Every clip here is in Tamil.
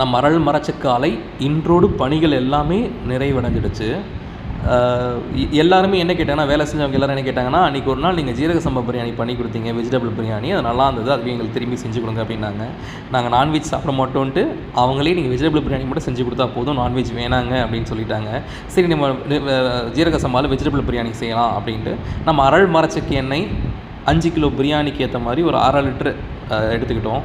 நம்ம அருள் மரச்சக்காலை இன்றோடு பணிகள் எல்லாமே நிறைவடைஞ்சிடுச்சு. எல்லாருமே என்ன கேட்டாங்கன்னா வேலை செஞ்சவங்க எல்லோரும் என்ன கேட்டாங்கன்னா அன்றைக்கி ஒரு நாள் நீங்கள் ஜீரக சம்பா பிரியாணி பண்ணி கொடுத்தீங்க வெஜிடபிள் பிரியாணி அது நல்லா இருந்தது அதுவே எங்களுக்கு திரும்பி செஞ்சு கொடுங்க அப்படின்னாங்க. நாங்கள் நான்வெஜ் சாப்பிட மாட்டோன்ட்டு அவங்களே நீங்கள் வெஜிடபிள் பிரியாணி மட்டும் செஞ்சு கொடுத்தா போதும் நான்வெஜ் வேணாங்க அப்படின்னு சொல்லிட்டாங்க. சரி நம்ம ஜீரக சம்பாவில் வெஜிடபிள் பிரியாணி செய்யலாம் அப்படின்ட்டு நம்ம அரள் மரச்சக்கு எண்ணெய் அஞ்சு கிலோ பிரியாணிக்கு ஏற்ற மாதிரி ஒரு அரை லிட்ரு எடுத்துக்கிட்டோம்.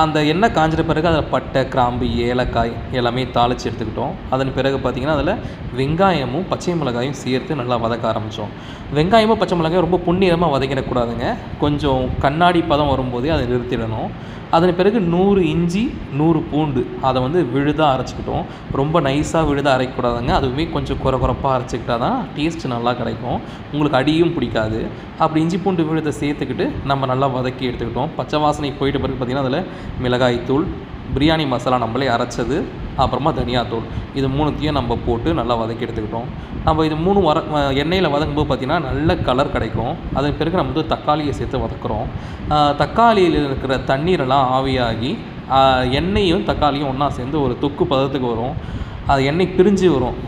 அந்த எண்ணெய் காஞ்சிட்ட பிறகு அதில் பட்டை கிராம்பு ஏலக்காய் எல்லாமே தாளித்து எடுத்துக்கிட்டோம். அதன் பிறகு பார்த்திங்கன்னா அதில் வெங்காயமும் பச்சை மிளகாயும் சேர்த்து நல்லா வதக்க ஆரம்பித்தோம் வெங்காயமும் பச்சை மிளகாயும் ரொம்ப புண்ணியமாக வதக்கிடக்கூடாதுங்க. கொஞ்சம் கண்ணாடி பதம் வரும்போதே அதை நிறுத்திடணும். அதன் பிறகு நூறு இஞ்சி நூறு பூண்டு அதை வந்து விழுதாக அரைச்சிக்கிட்டோம். ரொம்ப நைஸாக விழுதாக அரைக்கக்கூடாதுங்க. அதுவுமே கொஞ்சம் குறை குறைப்பாக அரைச்சிக்கிட்டா தான் டேஸ்ட் நல்லா கிடைக்கும். உங்களுக்கு அடியும் பிடிக்காது. அப்படி இஞ்சி பூண்டு விழுதை சேர்த்துக்கிட்டு நம்ம நல்லா வதக்கி எடுத்துக்கிட்டோம். பச்சை வாசனை போயிட்டு பிறகு பார்த்திங்கன்னா அதில் மிளகாய்த்தூள் பிரியாணி மசாலா நம்மளே அரைச்சது அப்புறமா தனியாத்தூள் இது மூணுத்தையும் நம்ம போட்டு நல்லா வதக்கி எடுத்துக்கிட்டோம். நம்ம இது மூணு வர எண்ணெயில் வதங்கும்போது பார்த்திங்கன்னா நல்ல கலர் கிடைக்கும். அதன் பிறகு நம்ம வந்து தக்காளியை சேர்த்து வதக்குறோம். தக்காளியில் இருக்கிற தண்ணீரெல்லாம் ஆவியாகி எண்ணெயும் தக்காளியும் ஒன்றா சேர்ந்து ஒரு தொக்கு பதத்துக்கு வரும். அது எண்ணெய் பிரிஞ்சு வரும்.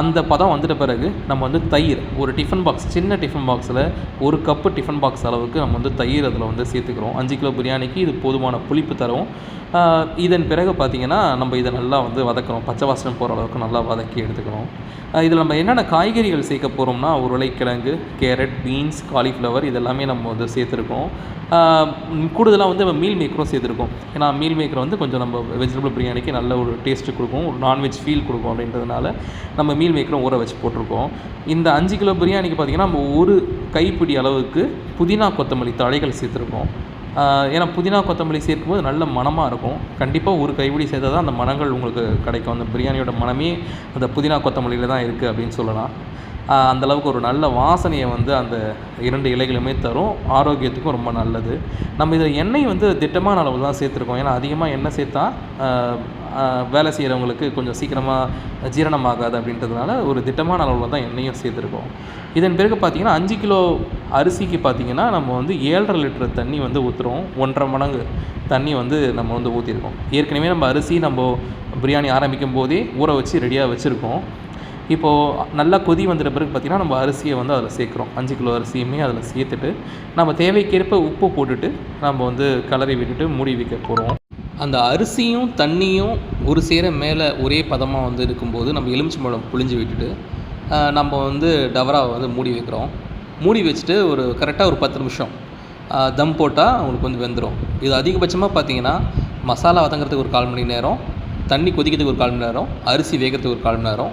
அந்த பதம் வந்துட்ட பிறகு நம்ம வந்து தயிர் ஒரு டிஃபன் பாக்ஸ் சின்ன டிஃபன் பாக்ஸில் ஒரு கப்பு டிஃபன் பாக்ஸ் அளவுக்கு நம்ம வந்து தயிர் அதில் வந்து சேர்த்துக்கிறோம். அஞ்சு கிலோ பிரியாணிக்கு இது போதுமான புளிப்பு தரும். இதன் பிறகு பார்த்திங்கன்னா நம்ம இதை நல்லா வந்து வதக்கிறோம் பச்சை வாசனை போகிற அளவுக்கு நல்லா வதக்கி எடுத்துக்கிறோம் இதில் நம்ம என்னென்ன காய்கறிகள் சேர்க்க போகிறோம்னா உருளைக்கிழங்கு கேரட் பீன்ஸ் காலிஃப்ளவர் இதெல்லாமே நம்ம வந்து சேர்த்துருக்கோம். கூடுதலாக வந்து நம்ம மீல் மேக்கரும் சேர்த்துருக்கோம். ஏன்னா மீல் மேக்கர் வந்து கொஞ்சம் நம்ம வெஜிடபிள் பிரியாணிக்கு நல்ல ஒரு டேஸ்ட்டு கொடுக்கும். ஒரு நான்வெஜ் ஃபீல் கொடுக்கும் அப்படின்றதுனால நம்ம மீல் மேக்கரும் ஊற வச்சு போட்டிருக்கோம். இந்த அஞ்சு கிலோ பிரியாணிக்கு பார்த்திங்கன்னா நம்ம ஒரு கைப்பிடி அளவுக்கு புதினா கொத்தமல்லி தழைகள் சேர்த்துருக்கோம். ஏன்னா புதினா கொத்தமல்லி சேர்க்கும்போது நல்ல மணமாக இருக்கும். கண்டிப்பாக ஒரு கைப்பிடி சேர்த்தா தான் அந்த மனங்கள் உங்களுக்கு கிடைக்கும். அந்த பிரியாணியோட மணமே அந்த புதினா கொத்தமல்லியில் தான் இருக்குது அப்படின்னு சொல்லலாம். அந்தளவுக்கு ஒரு நல்ல வாசனையை வந்து அந்த இரண்டு இலைகளுமே தரும். ஆரோக்கியத்துக்கும் ரொம்ப நல்லது. நம்ம இதில் எண்ணெய் வந்து திட்டமான அளவு தான் சேர்த்துருக்கோம். ஏன்னா அதிகமாக எண்ணெய் சேர்த்தா வேலை செய்கிறவங்களுக்கு கொஞ்சம் சீக்கிரமாக ஜீரணமாகாது அப்படின்றதுனால ஒரு திட்டமான அளவில் தான் எண்ணெயும் சேர்த்துருக்கோம். இதன் பிறகு பார்த்திங்கன்னா அஞ்சு கிலோ அரிசிக்கு பார்த்தீங்கன்னா நம்ம வந்து ஏழரை லிட்டர் தண்ணி வந்து ஊற்றுறோம் ஒன்றரை மடங்கு தண்ணி வந்து நம்ம வந்து ஊற்றிருக்கோம் ஏற்கனவே நம்ம அரிசி நம்ம பிரியாணி ஆரம்பிக்கும் போதே ஊற வச்சு ரெடியாக வச்சுருக்கோம். இப்போது நல்லா கொதி வந்துட்ட பிறகு பார்த்திங்கன்னா நம்ம அரிசியை வந்து அதில் சேர்க்குறோம். அஞ்சு கிலோ அரிசியுமே அதில் சேர்த்துட்டு நம்ம தேவைக்கேற்ப உப்பு போட்டுட்டு நம்ம வந்து கலரி விட்டுட்டு மூடி வைக்க போகிறோம் அந்த அரிசியும் தண்ணியும் ஒரு சேர மேலே ஒரே பதமாக வந்து இருக்கும்போது நம்ம எலுமிச்சம்பழம் புழிஞ்சு விட்டுட்டு நம்ம வந்து டவராவை வந்து மூடி வைக்கிறோம். மூடி வச்சுட்டு ஒரு கரெக்டாக ஒரு பத்து நிமிஷம் தம் போட்டால் உங்களுக்கு வந்து வெந்துடும் இது அதிகபட்சமாக பார்த்தீங்கன்னா மசாலா வதங்கிறதுக்கு ஒரு கால் மணி நேரம் தண்ணி கொதிக்கிறதுக்கு ஒரு கால் மணி நேரம் அரிசி வேகிறதுக்கு ஒரு கால் மணி நேரம்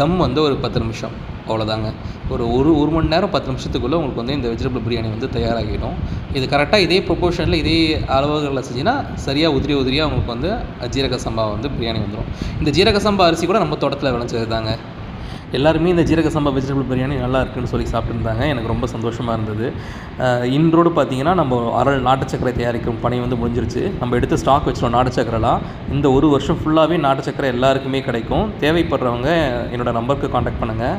தம் வந்து ஒரு பத்து நிமிஷம் அவ்வளோதாங்க. ஒரு ஒரு ஒரு மணி நேரம் பத்து நிமிஷத்துக்குள்ளே உங்களுக்கு வந்து இந்த வெஜிடபிள் பிரியாணி வந்து தயாராகிடும். இது கரெக்டாக இதே ப்ரொபோர்ஷனில் இதே அளவுகளில் செஞ்சிங்கன்னா சரியாக உதிரி உதிரியாக உங்களுக்கு வந்து ஜீரக சம்பா வந்து பிரியாணி வந்துடும் இந்த ஜீரக சம்பா அரிசி கூட நம்ம தோட்டத்தில் விளைஞ்சது தாங்க எல்லாருமே இந்த ஜீரக சம்பா வெஜிடபிள் பிரியாணி நல்லா இருக்குன்னு சொல்லி சாப்பிட்டுருந்தாங்க. எனக்கு ரொம்ப சந்தோஷமாக இருந்தது. இன்றோடு பார்த்தீங்கன்னா நம்ம அரை நாட்டு சக்கரை தயாரிக்கும் பணி வந்து முடிஞ்சிருச்சு. நம்ம எடுத்து ஸ்டாக் வச்சிடும் நாட்டு சக்கரைலாம் இந்த ஒரு வருஷம் ஃபுல்லாகவே நாட்டு சக்கரை எல்லாருக்குமே கிடைக்கும். தேவைப்படுறவங்க என்னோடய நம்பருக்கு காண்டாக்ட் பண்ணுங்கள்